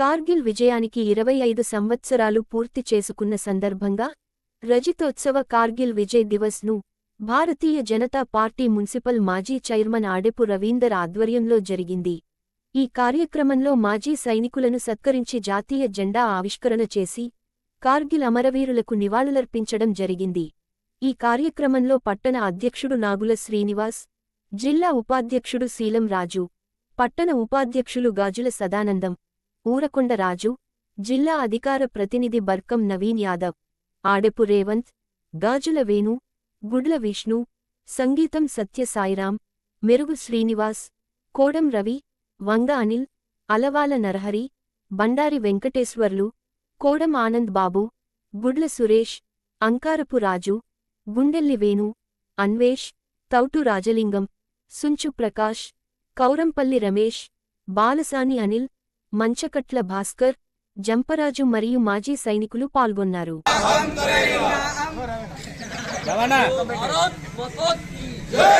కార్గిల్ విజయానికి ఇరవై ఐదు సంవత్సరాలు పూర్తి చేసుకున్న సందర్భంగా రజితోత్సవ కార్గిల్ విజయ్ దివస్ను భారతీయ జనతా పార్టీ మున్సిపల్ మాజీ చైర్మన్ ఆడెపు రవీందర్ ఆధ్వర్యంలో జరిగింది. ఈ కార్యక్రమంలో మాజీ సైనికులను సత్కరించి జాతీయ జెండా ఆవిష్కరణ చేసి కార్గిల్ అమరవీరులకు నివాళులర్పించడం జరిగింది. ఈ కార్యక్రమంలో పట్టణ అధ్యక్షుడు నాగుల శ్రీనివాస్ జిల్లా ఉపాధ్యక్షుడు శీలం రాజు పట్టణ ఉపాధ్యక్షులు గాజుల సదానందం ఊరకొండ రాజు జిల్లా అధికార ప్రతినిధి బర్కం నవీన్ యాదవ్ ఆడెపు రేవంత్ గాజుల వేణు గుడ్ల విష్ణు సంగీతం సత్య సాయిరాం మెరుగు శ్రీనివాస్ కోడం రవి వంగ అనిల్ అలవాల నరహరి బండారి వెంకటేశ్వర్లు కోడం ఆనంద్ బాబు గుడ్ల సురేష్ అంకారపు రాజు గుండెల్లి వేణు అన్వేష్ తౌటు రాజలింగం సుంచు ప్రకాష్ కౌరంపల్లి రమేష్ బాలసాని అనిల్ మంచకట్ల భాస్కర్ జంపరాజు మరియు మాజీ సైనికులు పాల్గొన్నారు. జై!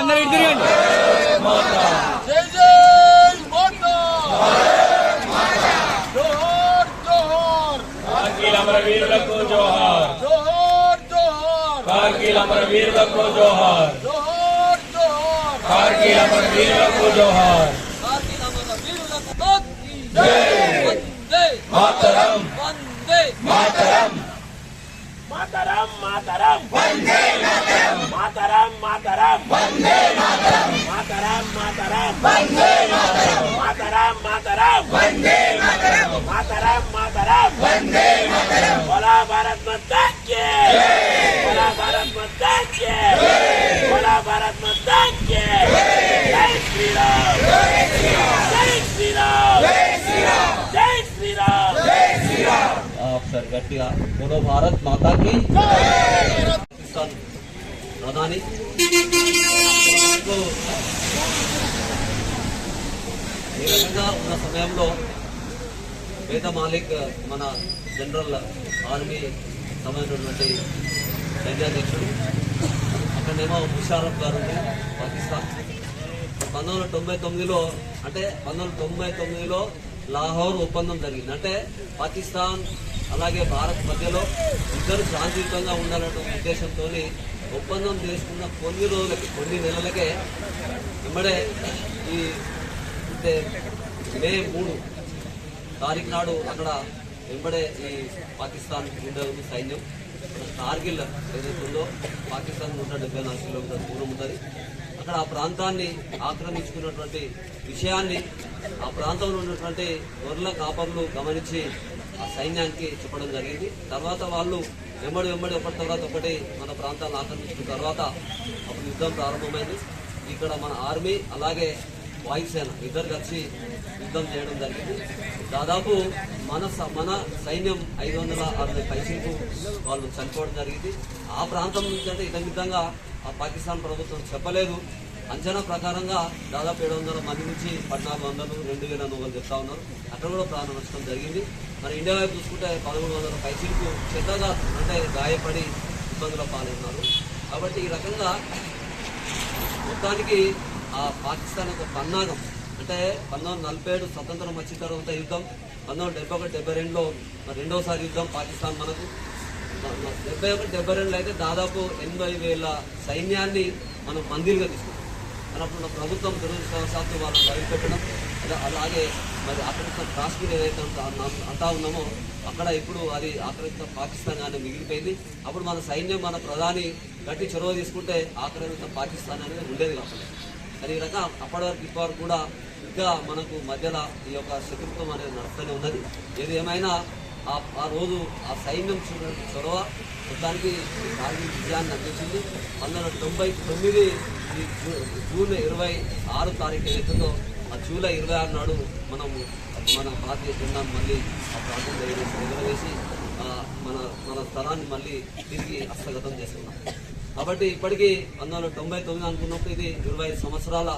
అందరూ ఇటు తిరగండి జై జై మాతా జోహార్ జోహార్ కార్గిల్ అమరవీరులకు జోహార్ జోహార్ జోహార్ కార్గిల్ అమరవీరులకు జోహార్ జోహార్ జోహార్ కార్గిల్ అమరవీరులకు జోహార్ కార్గిల్ అమర వీరులకు భక్తి జై వందే మాతరం వందే మాతరం मातरम मातरम। वंदे मातरम। मातरम मातरम। वंदे मातरम। मातरम मातरम। वंदे मातरम। मातरम मातरम। वंदे मातरम। मातरम मातरम। वंदे मातरम। बोला भारत माता के बोला भारत माता के बोला भारत माता के గట్టిగా. బోలో భారత్ మాతాకి. పాకిస్తాన్ ప్రధాని. ఏ విధంగా ఉన్న సమయంలో వేద మాలిక్ మన జనరల్ ఆర్మీ సంబంధించినటువంటి సైన్యాధ్యక్షుడు అక్కడనేమో ముషారఫ్ గారు పాకిస్తాన్. పంతొమ్మిది వందల తొంభై తొమ్మిదిలో అంటే పంతొమ్మిది వందల తొంభై తొమ్మిదిలో లాహోర్ ఒప్పందం జరిగింది. అంటే పాకిస్తాన్ అలాగే భారత్ మధ్యలో ఇద్దరు శాంతియుతంగా ఉండాలనే ఉద్దేశంతో ఒప్పందం చేసుకున్న కొన్ని రోజులకి కొన్ని నెలలకే వెంబడే ఈ అంటే మే మూడు తారీఖు నాడు అక్కడ వెంబడే ఈ పాకిస్తాన్ గుండెలు సైన్యం కార్గిల్ ఏదైతే ఉందో పాకిస్తాన్ నూట డెబ్బై నాలుగు కిలోమీటర్ల దూరం ఉంటుంది అక్కడ ఆ ప్రాంతాన్ని ఆక్రమించుకున్నటువంటి విషయాన్ని ఆ ప్రాంతంలో ఉన్నటువంటి గొర్రెల కాపర్లు గమనించి సైన్యానికి చెప్పడం జరిగింది. తర్వాత వాళ్ళు వెంబడి వెంబడి ఒకటి తర్వాత ఒకటి మన ప్రాంతాలను ఆక్రమించిన తర్వాత అప్పుడు యుద్ధం ప్రారంభమైంది. ఇక్కడ మన ఆర్మీ అలాగే వాయుసేన ఇద్దరు కలిసి యుద్ధం చేయడం జరిగింది. దాదాపు మన స- మన సైన్యం ఐదు వందల అరవై పైసలకు వాళ్ళు చనిపోవడం జరిగింది. ఆ ప్రాంతం నుంచి అంటే ఇదం విధంగా ఆ పాకిస్తాన్ ప్రభుత్వం చెప్పలేదు. అంచనా ప్రకారంగా దాదాపు ఏడు వందల మంది నుంచి పద్నాలుగు వందలు రెండు వేల నూగలు చెప్తా ఉన్నారు. అక్కడ కూడా ప్రాణ నష్టం జరిగింది. మరి ఇండియా వైపు చూసుకుంటే పదమూడు వందల పైసలకు చెత్తగా అంటే గాయపడి ఇబ్బందుల పాలైనారు. కాబట్టి ఈ రకంగా మొత్తానికి ఆ పాకిస్తాన్ యొక్క పన్నాగం అంటే పంతొమ్మిది నలభై ఏడు స్వతంత్రం వచ్చిన తర్వాత యుద్ధం పంతొమ్మిది డెబ్బై ఒకటి డెబ్బై రెండులో మరి రెండోసారి యుద్ధం పాకిస్తాన్ మనకు. డెబ్బై ఒకటి డెబ్బై రెండులో అయితే దాదాపు ఎనభై వేల సైన్యాన్ని మనం మందిరిగా తీసుకుంటాం అన్నప్పుడు ప్రభుత్వం దురదృష్టవశాత్తు వాళ్ళని వదిలిపెట్టడం పెట్టడం అలాగే మరి ఆక్రమిత కాశ్మీర్ ఏదైతే అంతా అంటా ఉన్నామో అక్కడ ఇప్పుడు అది ఆక్రమిత పాకిస్తాన్ అని మిగిలిపోయింది. అప్పుడు మన సైన్యం మన ప్రధాని గట్టి చొరవ తీసుకుంటే ఆక్రమిత పాకిస్తాన్ అనేది ఉండేది కాకుండా. అది రకంగా అప్పటి వరకు ఇప్పటివరకు కూడా ఇంకా మనకు మధ్యలో ఈ యొక్క శత్రుత్వం అనేది నడుస్తూనే ఉన్నది. ఏది ఏమైనా ఆ రోజు ఆ సైన్యం చూడడానికి చొరవ మొత్తానికి కార్గిల్ విజయాన్ని అందించింది. పంతొమ్మిది వందల తొంభై తొమ్మిది జూన్ ఇరవై ఆరు తారీఖు ఏదైతుందో ఆ జూలై ఇరవై ఆరు నాడు మనము మన భారతీయ జెండాను మళ్ళీ ఆ ప్రాంతంలో ఎగరేసి ఎగరవేసి మన మన స్థలాన్ని మళ్ళీ తిరిగి హస్తగతం చేసుకున్నాం. కాబట్టి ఇప్పటికీ పంతొమ్మిది వందల తొంభై తొమ్మిది అనుకున్నప్పుడు ఇది ఇరవై సంవత్సరాల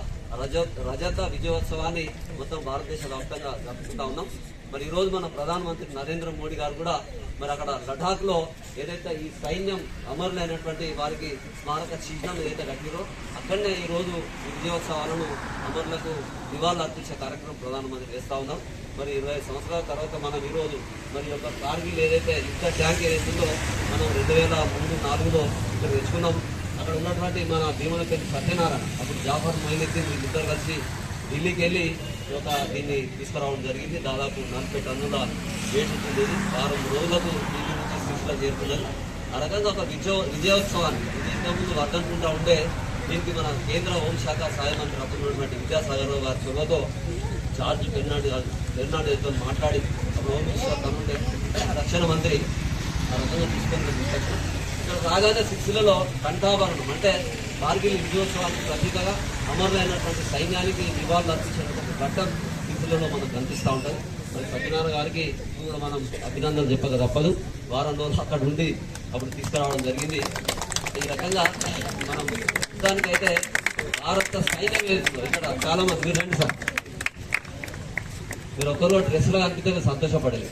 రజ రజత విజయోత్సవాన్ని మొత్తం భారతదేశ వ్యాప్తంగా జరుపుకుంటా ఉన్నాం. మరి ఈరోజు మన ప్రధానమంత్రి నరేంద్ర మోడీ గారు కూడా మరి అక్కడ లడాక్లో ఏదైతే ఈ సైన్యం అమరులైనటువంటి వారికి స్మారక చిహ్నం ఏదైతే కట్టిరో అక్కడనే ఈరోజు విజయోత్సవాలను అమరులకు నివాళులు అర్పించే కార్యక్రమం ప్రధానమంత్రి చేస్తూ ఉన్నాం. మరి ఇరవై సంవత్సరాల తర్వాత మనం ఈరోజు మరి యొక్క కార్గిల్ ఏదైతే యుద్ధ ట్యాంక్ ఏదైతుందో మనం రెండు వేల మూడు నాలుగులో ఇక్కడ తెచ్చుకున్నాం. అక్కడ ఉన్నటువంటి మన భీమనపల్లి సత్యనారాయణ అప్పుడు జాఫర్ మొయినుద్దీన్ వీళ్ళిద్దరు కలిసి ఢిల్లీకి వెళ్ళి ఈ యొక్క దీన్ని తీసుకురావడం జరిగింది. దాదాపు నలభై టన్నుల వేసి ఉంటుంది వారం రోజులకు ఢిల్లీ నుంచి సిరిసిల్ల చేరుతున్నది ఆ రకంగా ఒక విజయ విజయోత్సవాన్ని ఇది ఇంతకుముందు వర్ధనుకుంటా ఉంటే దీనికి మన కేంద్ర హోంశాఖ సహాయ మంత్రి అప్పుడు విద్యాసాగర్ రావు గారి చొరవతో జార్జ్ పెర్నాడు పెర్నాడుతో మాట్లాడి అప్పుడు హోమ్ మినిస్టర్ తనుండే రక్షణ మంత్రి ఆ రకంగా తీసుకొని ఇక్కడ రాగానే సిక్స్లలో కంఠాభరణం అంటే కార్గిల్ విజయోత్సవానికి ప్రతీకగా అమరులైనటువంటి సైన్యానికి నివాళులు అర్పించినటువంటి ఘట్టం సిక్స్లలో మనకు కనిపిస్తూ ఉంటుంది. మరి సత్యనారాయణ గారికి కూడా మనం అభినందనలు చెప్పక తప్పదు. వారం రోజులు అక్కడ ఉండి అప్పుడు తీసుకురావడం జరిగింది. ఈ రకంగా మనం దానికైతే భారత సైన్యం ఇక్కడ చాలా మంది మీరు సార్. మీరు ఒక్కరు డ్రెస్సులో కనిపిస్తే సంతోషపడలేదు